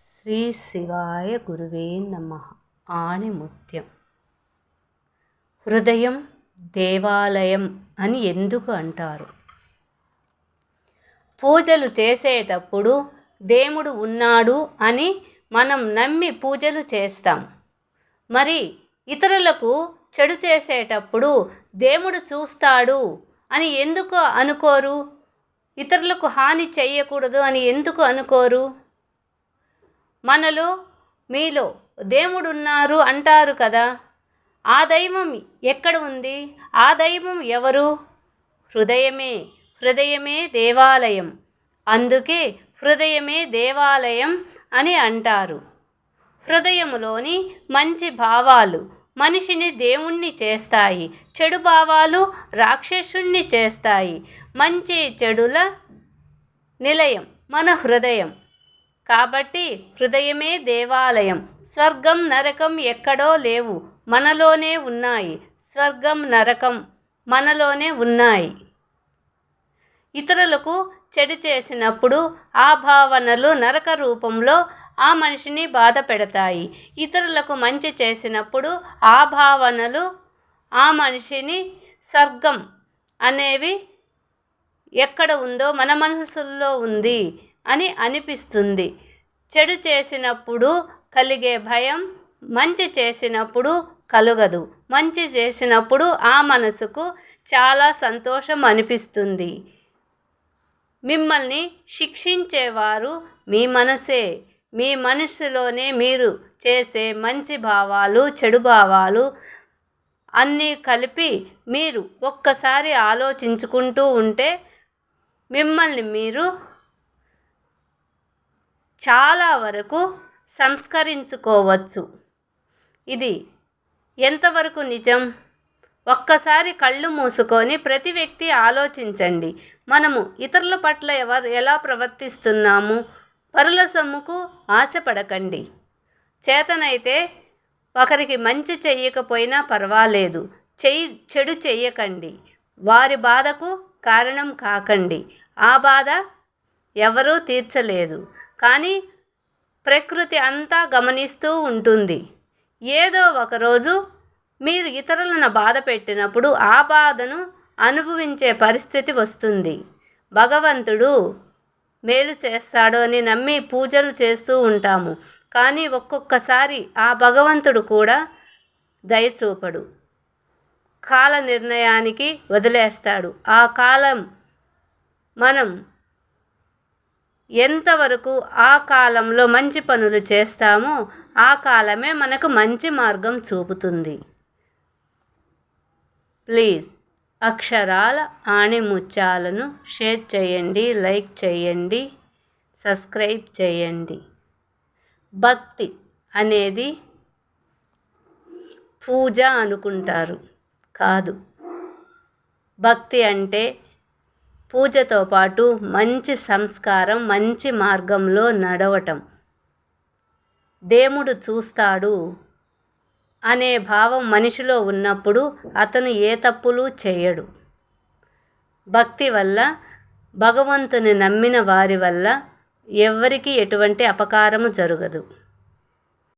శ్రీ శివాయ గురువే నమ. ఆణిముత్యం హృదయం దేవాలయం అని ఎందుకు అంటారు? పూజలు చేసేటప్పుడు దేవుడు ఉన్నాడు అని మనం నమ్మి పూజలు చేస్తాం. మరి ఇతరులకు చెడు చేసేటప్పుడు దేవుడు చూస్తాడు అని ఎందుకు అనుకోరు? ఇతరులకు హాని చేయకూడదు అని ఎందుకు అనుకోరు? మనలో మీలో దేవుడు ఉన్నారు అంటారు కదా. ఆ దైవం ఎక్కడ ఉంది? ఆ దైవం ఎవరు? హృదయమే హృదయమే దేవాలయం. అందుకే హృదయమే దేవాలయం అని అంటారు. హృదయములోని మంచి భావాలు మనిషిని దేవుణ్ణి చేస్తాయి చెడు భావాలు రాక్షసుణ్ణి చేస్తాయి. మంచి చెడుల నిలయం మన హృదయం. కాబట్టి హృదయమే దేవాలయం. స్వర్గం నరకం ఎక్కడో లేవు. మనలోనే ఉన్నాయి. స్వర్గం నరకం మనలోనే ఉన్నాయి. ఇతరులకు చెడు చేసినప్పుడు ఆ భావనలు నరక రూపంలో ఆ మనిషిని బాధ పెడతాయి. ఇతరులకు మంచి చేసినప్పుడు ఆ భావనలు ఆ మనిషిని స్వర్గం అనేవి ఎక్కడ ఉందో మన మనసుల్లో ఉంది. అని అనిపిస్తుంది. చెడు చేసినప్పుడు కలిగే భయం మంచి చేసినప్పుడు కలుగదు. మంచి చేసినప్పుడు ఆ మనసుకు చాలా సంతోషం అనిపిస్తుంది. మిమ్మల్ని శిక్షించేవారు మీ మనసే. మీ మనసులోనే మీరు చేసే మంచి భావాలు చెడు భావాలు అన్నీ కలిపి మీరు ఒక్కసారి ఆలోచించుకుంటూ ఉంటే మిమ్మల్ని మీరు చాలా వరకు సంస్కరించుకోవచ్చు. ఇది ఎంతవరకు నిజం? ఒక్కసారి కళ్ళు మూసుకొని ప్రతి వ్యక్తి ఆలోచించండి. మనము ఇతరుల పట్ల ఎవరు ఎలా ప్రవర్తిస్తున్నాము? పరుల సొమ్ముకు ఆశపడకండి. చేతనైతే ఒకరికి మంచి చెయ్యకపోయినా పర్వాలేదు. చెయ్యి చెడు చెయ్యకండి. వారి బాధకు కారణం కాకండి. ఆ బాధ ఎవరూ తీర్చలేదు. కానీ ప్రకృతి అంతా గమనిస్తూ ఉంటుంది. ఏదో ఒకరోజు మీరు ఇతరులను బాధ పెట్టినప్పుడు ఆ బాధను అనుభవించే పరిస్థితి వస్తుంది. భగవంతుడు మేలు చేస్తాడు అని నమ్మి పూజలు చేస్తూ ఉంటాము. కానీ ఒక్కొక్కసారి ఆ భగవంతుడు కూడా దయచూపడు. కాల నిర్ణయానికి వదిలేస్తాడు. ఆ కాలం మనం ఎంతవరకు ఆ కాలంలో మంచి పనులు చేస్తామో ఆ కాలమే మనకు మంచి మార్గం చూపుతుంది. ప్లీజ్ అక్షరాల ఆణిముత్యాలను షేర్ చేయండి లైక్ చేయండి సబ్స్క్రైబ్ చేయండి. భక్తి అనేది పూజ అనుకుంటారు. కాదు. భక్తి అంటే పూజతో పాటు మంచి సంస్కారం మంచి మార్గంలో నడవటం. దేవుడు చూస్తాడు అనే భావం మనిషిలో ఉన్నప్పుడు అతను ఏ తప్పులు చేయడు. భక్తి వల్ల భగవంతుని నమ్మిన వారి వల్ల ఎవ్వరికీ ఎటువంటి అపకారము జరగదు.